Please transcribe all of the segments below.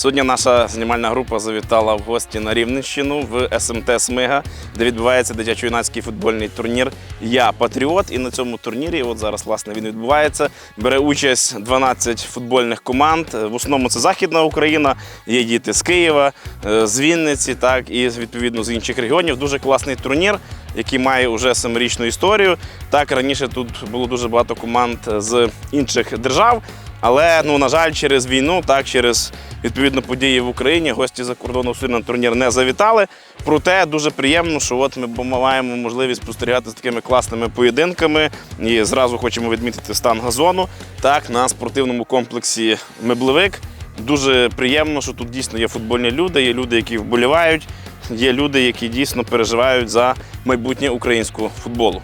Сьогодні наша знімальна група завітала в гості на Рівненщину в СМТ Смига, де відбувається дитячо-юнацький футбольний турнір Я Патріот. І на цьому турнірі, от зараз власне він відбувається, бере участь 12 футбольних команд. В основному це Західна Україна, є діти з Києва, е, з Вінниці, так і відповідно з інших регіонів. Дуже класний турнір, який має вже семирічну історію. Так раніше тут було дуже багато команд з інших держав. Але ну на жаль, через війну, так через відповідно події в Україні, гості за кордону на турнір не завітали. Проте дуже приємно, що от ми маємо можливість спостерігати з такими класними поєдинками. І зразу хочемо відмітити стан газону. Так, на спортивному комплексі Меблевик. Дуже приємно, що тут дійсно є футбольні люди, є люди, які вболівають, є люди, які дійсно переживають за майбутнє українського футболу.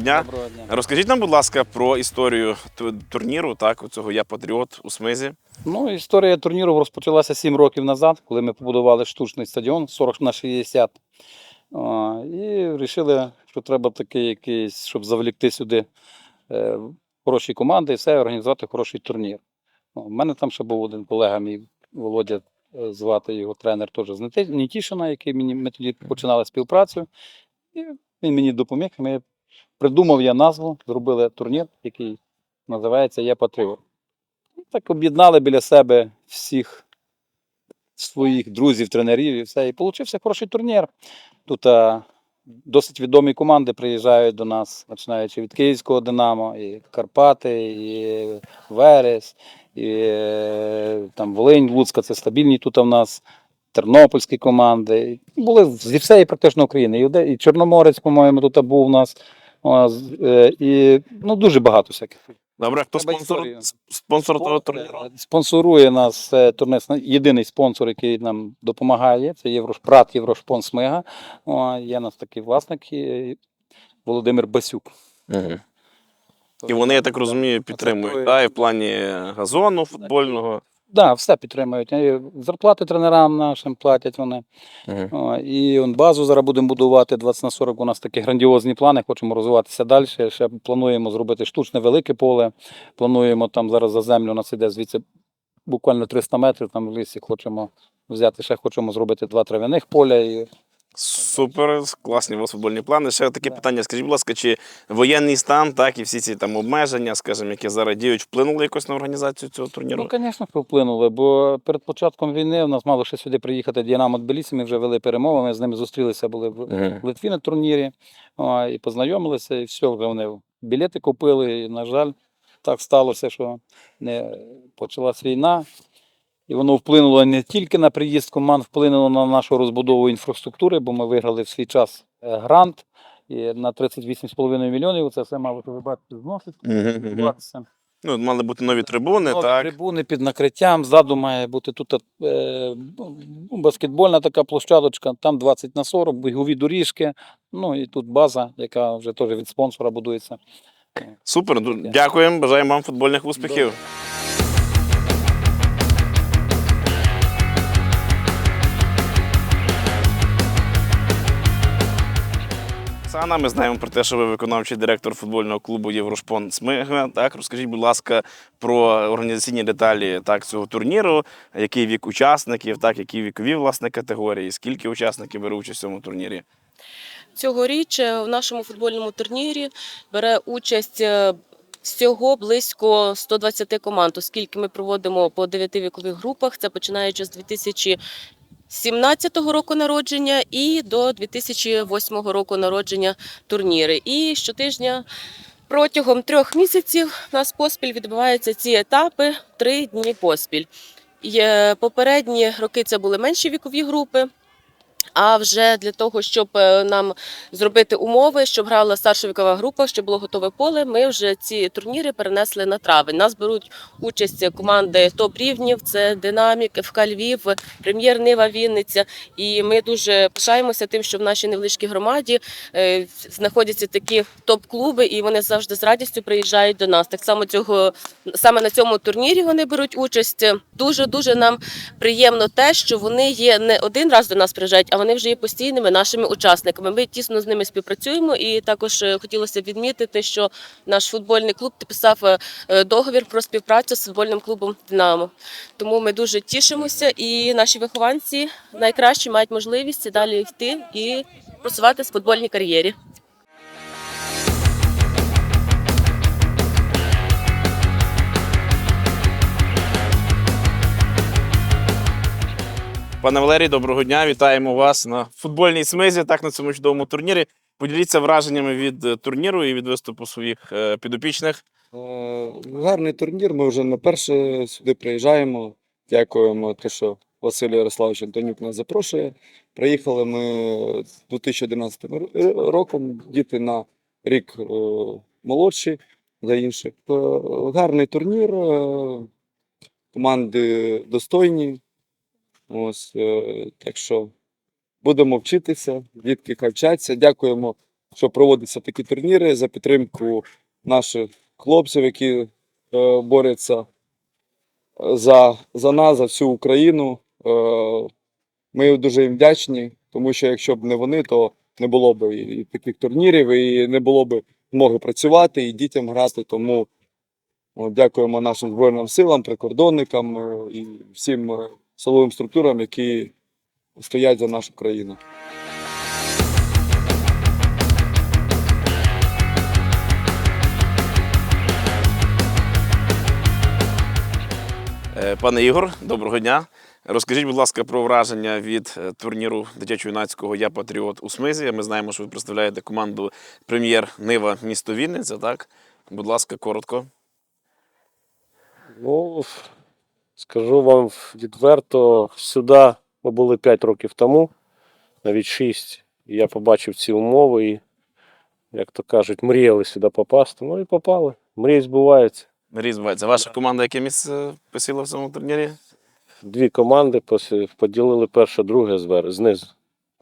Дня. Доброго дня. Розкажіть нам, будь ласка, про історію турніру, так, цього Я Патріот у Смизі. Ну, історія турніру розпочалася 7 років назад, коли ми побудували штучний стадіон 40 на 60. О, і вирішили, що треба такий якийсь, щоб завлікти сюди е, хороші команди і все, організувати хороший турнір. У мене там ще був один колега, мій Володя е, звати його тренер теж з Нетішина, який мені ми тоді починали співпрацю. І він мені допоміг. Ми придумав я назву, зробили турнір, який називається Я Патріот. Так об'єднали біля себе всіх своїх друзів, тренерів і все. І получився хороший турнір. Тут а, досить відомі команди приїжджають до нас, починаючи від Київського Динамо, і Карпати, і Верес, і е, там Волинь, Луцька, це стабільні тут у нас. Тернопільські команди. Були зі всієї практично України. І Чорноморець, по-моєму, тут був у нас. Е, І ну, дуже багато всяких. Добре, хто спонсор, спонсор того турніру? Спонсорує нас е, турнір, єдиний спонсор, який нам допомагає, це Єврош, брат Єврошпон Смига. Є нас такий власник е, Володимир Басюк. І вони, я так розумію, підтримують да, і в плані газону футбольного. Да, все підтримують. І Зарплати тренерам нашим платять вони. О, і он базу зараз будемо будувати 20 на 40. У нас такі грандіозні плани. Хочемо розвиватися далі. Ще плануємо зробити штучне велике поле. Плануємо там зараз за землю у нас іде звідси буквально 300 метрів. Там в лісі хочемо взяти. Ще хочемо зробити два трав'яних поля. І Супер, класні у вас футбольні плани. Ще таке питання: скажіть, будь ласка, чи воєнний стан, так і всі ці там обмеження, скажімо, які зараз діють, вплинули якось на організацію цього турніру? Ну, звісно, вплинули, бо перед початком війни у нас мало ще сюди приїхати Дінамо Тбілісі, ми вже вели перемови, ми з ними зустрілися, були в в Литві на турнірі о, і познайомилися, і все, вже вони білети купили. І, на жаль, так сталося, що не почалась війна. І воно вплинуло не тільки на приїзд команд, вплинуло на нашу розбудову інфраструктури, бо ми виграли в свій час е, грант на 38,5 міліонів. Це все мало ви бачите, зносить. Ну, мали бути нові трибуни, Нові так. трибуни під накриттям. Ззаду має бути тут е, ну, баскетбольна така площадочка, там 20 на 40, бігові доріжки. Ну і тут база, яка вже теж від спонсора будується. Супер, дякуємо, бажаємо вам футбольних успіхів. Добре. Оксана, ми знаємо про те, що ви виконавчий директор футбольного клубу Єврошпон Смига. Так, розкажіть, будь ласка, про організаційні деталі так, цього турніру, який вік учасників, так, які вікові власне категорії, скільки учасників бере участь в цьому турнірі. Цьогоріч е, в нашому футбольному турнірі бере участь е, всього близько 120 команд, оскільки ми проводимо по 9 вікових групах. Це починаючи з 2017 року народження і до 2008 року народження турніри. І щотижня протягом трьох місяців у нас поспіль відбуваються ці етапи три дні поспіль. Попередні роки це були менші вікові групи. А вже для того, щоб е, нам зробити умови, щоб грала старша вікова група, щоб було готове поле, ми вже ці турніри перенесли на травень. Нас беруть участь команди топ-рівнів, це Динамік, ФК Львів, Прем'єр Нива Вінниця. І ми дуже пишаємося тим, що в нашій невеличкій громаді е, знаходяться такі топ-клуби, і вони завжди з радістю приїжджають до нас. Так само цього саме на цьому турнірі вони беруть участь. Дуже дуже нам приємно те, що вони є не один раз до нас приїжджають, а вони вже є постійними нашими учасниками. Ми тісно з ними співпрацюємо, і також е, хотілося відмітити, що наш футбольний клуб підписав е, е, договір про співпрацю з футбольним клубом Динамо. Тому ми дуже тішимося, і наші вихованці найкраще мають можливість далі йти і просувати в футбольній кар'єрі. Пане Валерій, доброго дня. Вітаємо вас на футбольній смизі, так на цьому чудовому турнірі. Поділіться враженнями від е, турніру і від виступу своїх е, підопічних. Е, Гарний турнір. Ми вже не перше сюди приїжджаємо. Дякуємо, те, що Василь Ярославович Антонюк нас запрошує. Приїхали ми 2011 роком. Діти на рік е, молодші за інших. Е, Гарний турнір. е, Команди достойні. Ось, е, так що будемо вчитися, дітки хай вчаться. Дякуємо, що проводяться такі турніри за підтримку наших хлопців, які е, борються за, за нас, за всю Україну. Е, ми дуже їм вдячні, тому що якщо б не вони, то не було б і, таких турнірів, і не було б змоги працювати і дітям грати. Тому дякуємо нашим Збройним силам, прикордонникам е, і всім е, силовим структурам, які стоять за нашу країну. Е, Пане Ігор, доброго дня. Розкажіть, будь ласка, про враження від е, турніру дитячо-юнацького Я Патріот у Смизі. Ми знаємо, що ви представляєте команду прем'єр Нива місто Вінниця. Так, будь ласка, коротко. Ну, скажу вам відверто, сюди ми були 5 років тому, навіть 6. І я побачив ці умови і, як то кажуть, мріяли сюди попасти. Ну і попали. Мрії збуваються. Мрій збувається. Ваша команда яке місце посіла в цьому турнірі? Дві команди поділили перше, друге звер- знизу.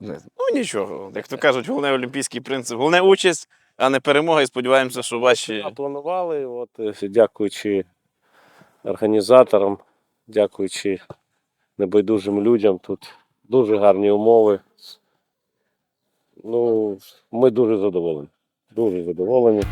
Ну нічого. Як то кажуть, головне олімпійський принцип. Головне участь, а не перемога. І сподіваємося, що ваші. А планували, от, е, дякуючи організаторам, дякуючи небайдужим людям, тут дуже гарні умови. Ну, ми дуже задоволені. Дуже задоволені.